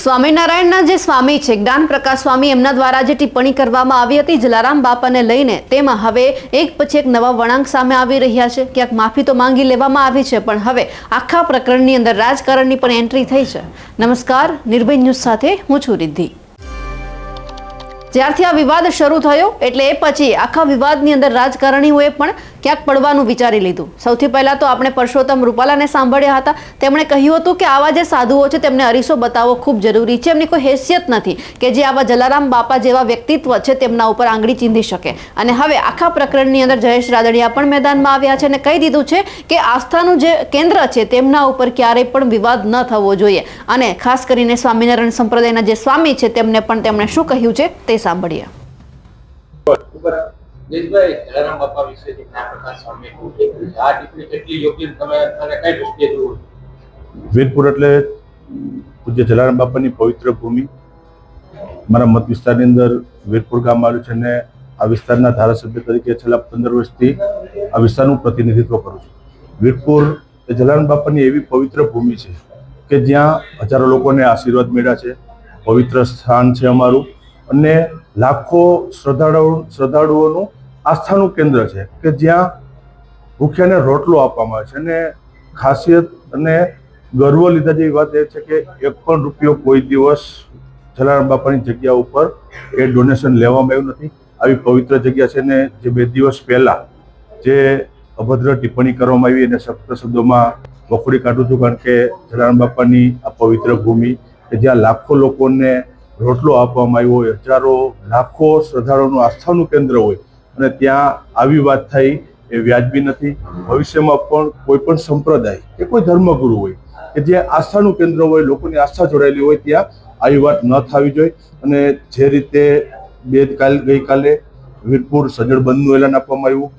સ્વામિનારાયણના જે સ્વામી છે જ્ઞાન પ્રકાશ સ્વામી, એમના દ્વારા જે ટિપ્પણી કરવામાં આવી હતી જલારામ બાપાને લઈને, તેમાં હવે એક પછી એક નવા વળાંક સામે આવી રહ્યા છે. ક્યાંક માફી તો માંગી લેવામાં આવી છે, પણ હવે આખા પ્રકરણની અંદર રાજકારણની પણ એન્ટ્રી થઈ છે. નમસ્કાર, નિર્ભય ન્યૂઝ સાથે હું છું રિદ્ધિ. જ્યારથી આ વિવાદ શરૂ થયો, એટલે એ પછી આખા વિવાદની અંદર રાજકારણીઓએ પણ ક્યાંક પડવાનું વિચારી લીધું. સૌથી પહેલા તો આપણે પરસોત્તમ રૂપાલાને સાંભળ્યા હતા. તેમણે કહ્યું હતું કે આવા જે સાધુઓ છે, તેમને અરીસો બતાવવો ખૂબ જરૂરી છે. એમની કોઈ હેસિયત નથી કે જે આવા જલારામ બાપા જેવા વ્યક્તિત્વ છે, તેમના ઉપર આંગળી ચીંધી શકે. અને હવે આખા પ્રકરણની અંદર જયેશ રાદડિયા પણ મેદાનમાં આવ્યા છે અને કહી દીધું છે કે આસ્થાનું જે કેન્દ્ર છે, તેમના ઉપર ક્યારેય પણ વિવાદ ન થવો જોઈએ. અને ખાસ કરીને સ્વામિનારાયણ સંપ્રદાયના જે સ્વામી છે, તેમને પણ તેમણે શું કહ્યું છે, તે સાંભળીએ. જયેશભાઈ જલારામ બાપા વિશે જે પ્રકાશ સ્વામી કહ્યું આ ટિપ્પણી કેટલી યોગ્ય તમે અત્યારે કઈ દ્રષ્ટિએ જુઓ વીરપુર એટલે પૂજ્ય જલારામ બાપાની પવિત્ર ભૂમિ. મારા મત વિસ્તારની અંદર વીરપુર ગામ આવ્યું છે અને આ વિસ્તારના ધારાસભ્ય તરીકે છેલ્લા પંદર વર્ષથી આ વિસ્તારનું પ્રતિનિધિત્વ કરું છું. વીરપુર એ જલારામ બાપાની એવી પવિત્ર ભૂમિ છે કે જ્યાં હજારો લોકોને આશીર્વાદ મળ્યા છે. પવિત્ર સ્થાન છે અમારું. અને લાખો શ્રદ્ધાળુ શ્રદ્ધાળુઓનું આસ્થાનું કેન્દ્ર છે કે જ્યાં ભૂખ્યાને રોટલો આપવામાં આવે છે. અને ખાસિયત અને ગર્વ લીધા જેવી વાત એ છે કે એક પણ રૂપિયો કોઈ દિવસ જલારામ બાપાની જગ્યા ઉપર એ ડોનેશન લેવામાં આવ્યું નથી. આવી પવિત્ર જગ્યા છે ને જે બે દિવસ પહેલા જે અભદ્ર ટિપ્પણી કરવામાં આવી અને સપ્ત શબ્દોમાં વખોડી કાઢું છું કારણ કે જલારામ બાપાની આ પવિત્ર ભૂમિ કે જ્યાં લાખો લોકોને રોટલો આપવામાં આવ્યો હોય, હજારો, લાખો શ્રદ્ધાળુઓનું આસ્થાનું કેન્દ્ર હોય અને ત્યાં આવી વાત થઈ એ વ્યાજબી નથી. ભવિષ્યમાં પણ કોઈ પણ સંપ્રદાય કે કોઈ ધર્મગુરુ હોય કે જે આસ્થાનું કેન્દ્ર હોય, લોકોની આસ્થા જોડાયેલી હોય ત્યાં આવી વાત ન થવી જોઈએ. અને જે રીતે બે કાલ ગઈકાલે વીરપુર સજ્જડ બંધનું એલાન આપવામાં આવ્યું,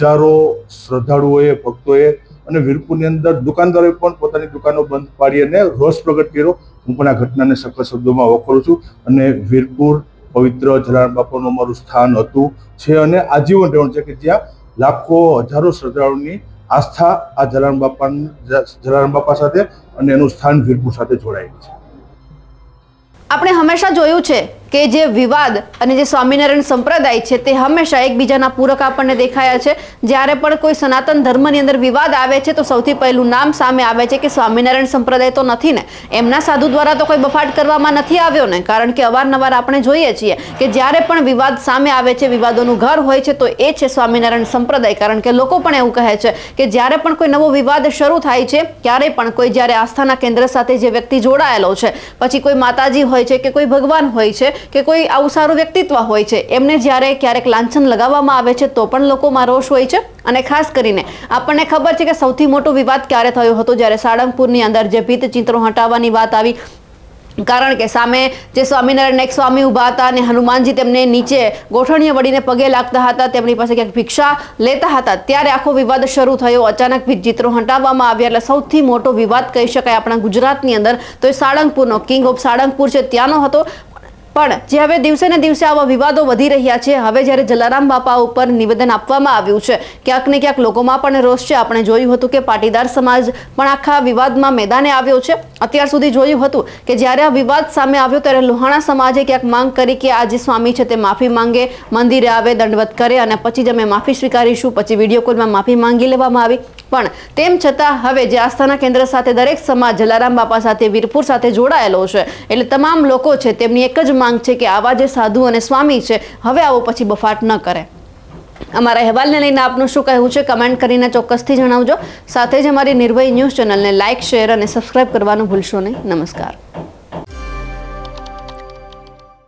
હજારો શ્રદ્ધાળુઓએ, ભક્તોએ અને વીરપુરની અંદર દુકાનદારોએ પણ પોતાની દુકાનો બંધ પાડી અને રોષ પ્રગટ કર્યો. હું પણ આ ઘટનાને સખત શબ્દોમાં વખોડું છું અને વીરપુર પવિત્ર જલારામ બાપાનું અમારું સ્થાન હતું, છે અને આજીવન રહેવાનું છે કે જ્યાં લાખો, હજારો શ્રદ્ધાળુની આસ્થા આ જલારામ બાપા જલારામ બાપા સાથે અને એનું સ્થાન વીરપુર સાથે જોડાયેલું છે. આપણે હંમેશા જોયું છે કે જે વિવાદ અને જે સ્વામિનારાયણ સંપ્રદાય છે તે હંમેશા એકબીજાના પૂરક આપણને દેખાયા છે. જ્યારે પણ કોઈ સનાતન ધર્મની અંદર વિવાદ આવે છે તો સૌથી પહેલું નામ સામે આવે છે કે સ્વામિનારાયણ સંપ્રદાય તો નથી ને. એમના સાધુ દ્વારા તો કોઈ બફાટ કરવામાં નથી આવ્યો ને. કારણ કે અવારનવાર આપણે જોઈએ છીએ કે જ્યારે પણ વિવાદ સામે આવે છે, વિવાદોનું ઘર હોય છે તો એ છે સ્વામિનારાયણ સંપ્રદાય. કારણ કે લોકો પણ એવું કહે છે કે જ્યારે પણ કોઈ નવો વિવાદ શરૂ થાય છે, ક્યારેય પણ કોઈ જ્યારે આસ્થાના કેન્દ્ર સાથે જે વ્યક્તિ જોડાયેલો છે, પછી કોઈ માતાજી હોય છે કે કોઈ ભગવાન હોય છે કે કોઈ આવું સારું વ્યક્તિત્વ હોય છે. એમને જ્યારે ક્યારેક લાંછન લગાવવામાં આવે છે, તો પણ લોકોમાં રોષ હોય છે. અને ખાસ કરીને આપણને ખબર છે કે સૌથી મોટો વિવાદ ક્યારે થયો હતો? જ્યારે સાળંગપુરની અંદર જે ભીત ચિત્રો હટાવવાની વાત આવી, કારણ કે સામે જે સ્વામિનારાયણ એક સ્વામી ઊભા હતા અને હનુમાનજી તેમને નીચે ગોઠણીએ વળીને પગે લાગતા હતા, તેમની પાસે ક્યાંક ભિક્ષા લેતા હતા, ત્યારે આખો વિવાદ શરૂ થયો. અચાનક ચિત્રો હટાવવામાં આવ્યા એટલે સૌથી મોટો વિવાદ કહી શકાય આપણા ગુજરાતની અંદર. તો એ સાળંગપુરનો કિંગ ઓફ સાળંગપુર છે. ત્યાંનો હતો. પણ જે હવે દિવસે ને દિવસે આવા વિવાદો વધી રહ્યા છે, હવે જ્યારે જલારામ બાપા ઉપર નિવેદન આપવામાં આવ્યું છે, ક્યાંક ને ક્યાંક લોકોમાં પણ રોષ છે. આપણે જોયું હતું કે પાટીદાર સમાજ પણ આખા વિવાદમાં મેદાને આવ્યો છે. અત્યાર સુધી જોયું હતું કે જ્યારે આ વિવાદ સામે આવ્યો ત્યારે લોહાણા સમાજે ક્યાંક માંગ કરી કે આ જે સ્વામી છે તે માફી માંગે, મંદિરે આવે, દંડવત કરે અને પછી જ અમે માફી સ્વીકારીશું. પછી વીડિયો કોલમાં માફી માંગી લેવામાં આવી. પણ તેમ છતાં હવે જે આસ્થાના કેન્દ્ર સાથે દરેક સમાજ જલારામ બાપા સાથે, વીરપુર સાથે જોડાયેલો છે, એટલે તમામ લોકો છે તેમની એક જ માંગ છે કે આવા જે સાધુ અને સ્વામી છે, હવે આવો પછી બફાટ ન કરે. અમારા અહેવાલને લઈને આપનું શું કહેવું છે કમેન્ટ કરીને ચોક્કસથી જણાવજો. સાથે જ અમારી નિર્ભય ન્યૂઝ ચેનલને લાઇક શેર અને સબસ્ક્રાઇબ કરવાનું ભૂલશો નહીં. નમસ્કાર.